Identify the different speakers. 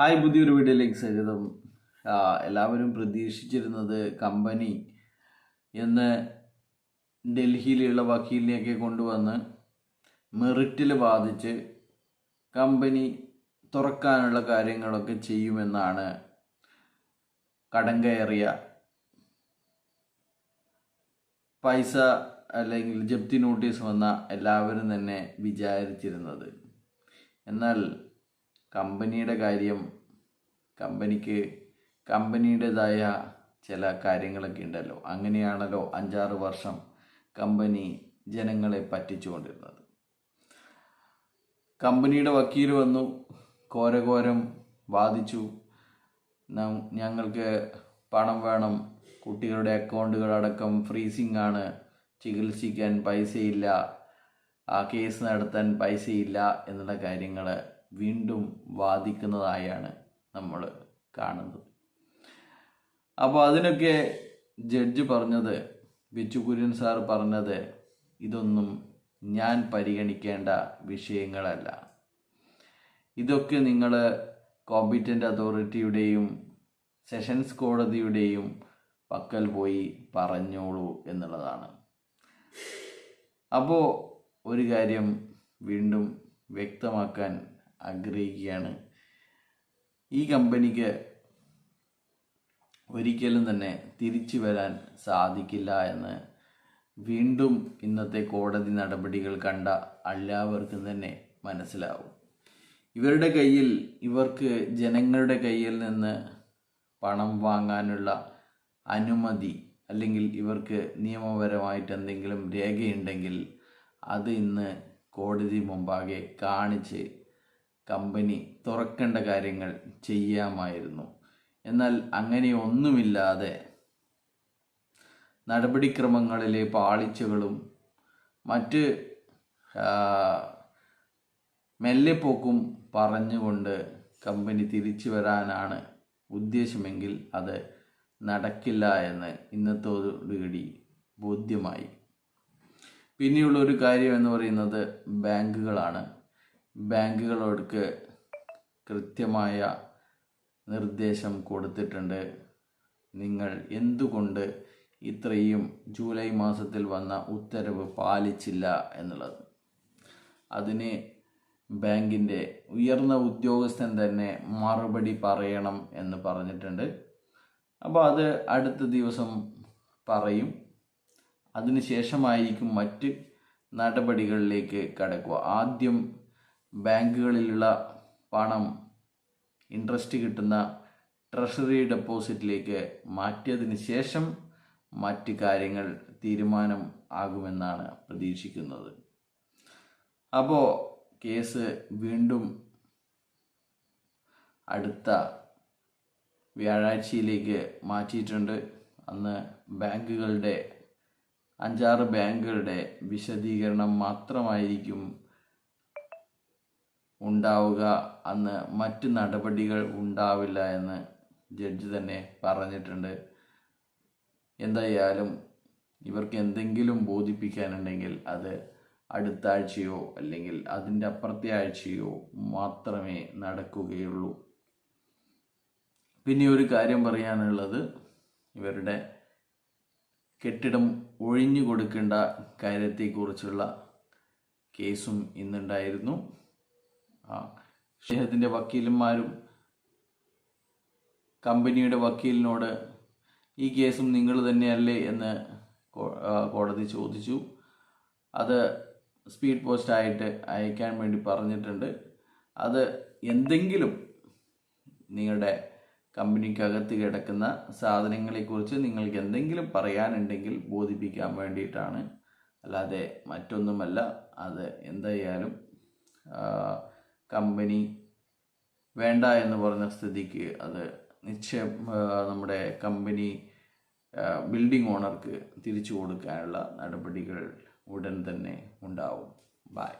Speaker 1: Hi പുതിയൊരു വീഡിയോയിലേക്ക് സ്വാഗതം. എല്ലാവരും പ്രതീക്ഷിച്ചിരുന്നത് കമ്പനി എന്ന് ഡൽഹിയിലുള്ള വക്കീലിനെയൊക്കെ കൊണ്ടുവന്ന് മെറിറ്റിൽ ബാധിച്ച് കമ്പനി തുറക്കാനുള്ള കാര്യങ്ങളൊക്കെ ചെയ്യുമെന്നാണ് കടം കയറിയ പൈസ അല്ലെങ്കിൽ ജപ്തി നോട്ടീസ് വന്ന എല്ലാവരും തന്നെ വിചാരിച്ചിരുന്നത്. എന്നാൽ കമ്പനിയുടെ കാര്യം കമ്പനിക്ക് കമ്പനിയുടേതായ ചില കാര്യങ്ങളൊക്കെ ഉണ്ടല്ലോ. അങ്ങനെയാണല്ലോ അഞ്ചാറ് വർഷം കമ്പനി ജനങ്ങളെ പറ്റിച്ചുകൊണ്ടിരുന്നത്. കമ്പനിയുടെ വക്കീൽ വന്നു കോരഘോരം വാദിച്ചു. ഞങ്ങൾക്ക് പണം വേണം. കുട്ടികളുടെ അക്കൗണ്ടുകൾ അടക്കം ഫ്രീസിംഗ് ആണ്. ചികിത്സിക്കാൻ പൈസയില്ല. ആ കേസ് നടത്താൻ പൈസയില്ല എന്നുള്ള കാര്യങ്ങൾ വീണ്ടും വാദിക്കുന്നതായാണ് നമ്മൾ കാണുന്നത്. അപ്പോൾ അതിനൊക്കെ ജഡ്ജ് പറഞ്ഞത് ബിച്ചു കുര്യൻ സാർ പറഞ്ഞത് ഇതൊന്നും ഞാൻ പരിഗണിക്കേണ്ട വിഷയങ്ങളല്ല. ഇതൊക്കെ നിങ്ങൾ കോമ്പിറ്റന്റ് അതോറിറ്റിയുടെയും സെഷൻസ് കോടതിയുടെയും പക്കൽ പോയി പറഞ്ഞോളൂ എന്നുള്ളതാണ്. അപ്പോൾ ഒരു കാര്യം വീണ്ടും വ്യക്തമാക്കാൻ ആഗ്രഹിക്കുകയാണ്. ഈ കമ്പനിക്ക് ഒരിക്കലും തന്നെ തിരിച്ചു വരാൻ സാധിക്കില്ല എന്ന് വീണ്ടും ഇന്നത്തെ കോടതി നടപടികൾ കണ്ട എല്ലാവർക്കും തന്നെ മനസ്സിലാവും. ഇവരുടെ കയ്യിൽ ഇവർക്ക് ജനങ്ങളുടെ കയ്യിൽ നിന്ന് പണം വാങ്ങാനുള്ള അനുമതി അല്ലെങ്കിൽ ഇവർക്ക് നിയമപരമായിട്ട് എന്തെങ്കിലും രേഖയുണ്ടെങ്കിൽ അത് ഇന്ന് കോടതി മുമ്പാകെ കാണിച്ച് കമ്പനി തുറക്കേണ്ട കാര്യങ്ങൾ ചെയ്യാമായിരുന്നു. എന്നാൽ അങ്ങനെയൊന്നുമില്ലാതെ നടപടിക്രമങ്ങളിലെ പാളിച്ചകളും മറ്റ് മെല്ലെപ്പോക്കും പറഞ്ഞുകൊണ്ട് കമ്പനി തിരിച്ചു വരാനാണ് ഉദ്ദേശമെങ്കിൽ അത് നടക്കില്ല എന്ന് ഇന്നത്തോടുകൂടി ബോധ്യമായി. പിന്നെയുള്ള ഒരു കാര്യം എന്ന് പറയുന്നത് ബാങ്കുകളാണ്. ബാങ്കുകളോർക്ക് കൃത്യമായ നിർദ്ദേശം കൊടുത്തിട്ടുണ്ട്. നിങ്ങൾ എന്തുകൊണ്ട് ഇത്രയും ജൂലൈ മാസത്തിൽ വന്ന ഉത്തരവ് പാലിച്ചില്ല എന്നുള്ളത്? അതിന് ബാങ്കിന്റെ ഉയർന്ന ഉദ്യോഗസ്ഥൻ തന്നെ മറുപടി പറയണം എന്ന് പറഞ്ഞിട്ടുണ്ട്. അപ്പോൾ അത് അടുത്ത ദിവസം പറയും. അതിനുശേഷമായിരിക്കും മറ്റ് നടപടികളിലേക്ക് കടക്കുക. ആദ്യം ബാങ്കുകളിലുള്ള പണം ഇൻട്രസ്റ്റ് കിട്ടുന്ന ട്രഷറി ഡെപ്പോസിറ്റിലേക്ക് മാറ്റിയതിന് ശേഷം മറ്റ് കാര്യങ്ങൾ തീരുമാനം ആകുമെന്നാണ് പ്രതീക്ഷിക്കുന്നത്. അപ്പോൾ കേസ് വീണ്ടും അടുത്ത വ്യാഴാഴ്ചയിലേക്ക് മാറ്റിയിട്ടുണ്ട്. അന്ന് ബാങ്കുകളുടെ അഞ്ചാറ് ബാങ്കുകളുടെ വിശദീകരണം മാത്രമായിരിക്കും ഉണ്ടാവുക. അന്ന് മറ്റ് നടപടികൾ ഉണ്ടാവില്ല എന്ന് ജഡ്ജ് തന്നെ പറഞ്ഞിട്ടുണ്ട്. എന്തായാലും ഇവർക്ക് എന്തെങ്കിലും ബോധിപ്പിക്കാനുണ്ടെങ്കിൽ അത് അടുത്ത ആഴ്ചയോ അല്ലെങ്കിൽ അതിന്റെ അപ്പുറത്തെ ആഴ്ചയോ മാത്രമേ നടക്കുകയുള്ളൂ. പിന്നെ ഒരു കാര്യം പറയാനുള്ളത് ഇവരുടെ കെട്ടിടം ഒഴിഞ്ഞു കൊടുക്കേണ്ട കാര്യത്തെക്കുറിച്ചുള്ള കേസും ഇന്നുണ്ടായിരുന്നു. അദ്ദേഹത്തിന്റെ വക്കീലന്മാരും കമ്പനിയുടെ വക്കീലിനോട് ഈ കേസും നിങ്ങൾ തന്നെയല്ലേ എന്ന് കോടതി ചോദിച്ചു. അത് സ്പീഡ് പോസ്റ്റായിട്ട് അയക്കാൻ വേണ്ടി പറഞ്ഞിട്ടുണ്ട്. അത് എന്തെങ്കിലും നിങ്ങളുടെ കമ്പനിക്കകത്ത് കിടക്കുന്ന സാധനങ്ങളെക്കുറിച്ച് നിങ്ങൾക്ക് എന്തെങ്കിലും പറയാനുണ്ടെങ്കിൽ ബോധിപ്പിക്കാൻ വേണ്ടിയിട്ടാണ്. അല്ലാതെ മറ്റൊന്നുമല്ല. അത് എന്തായാലും കമ്പനി വേണ്ട എന്ന് പറഞ്ഞ സ്ഥിതിക്ക് അത് നിശ്ചയം നമ്മുടെ കമ്പനി ബിൽഡിംഗ് ഓണർക്ക് തിരിച്ചു കൊടുക്കാനുള്ള നടപടികൾ ഉടൻ തന്നെ ഉണ്ടാവും. ബായ്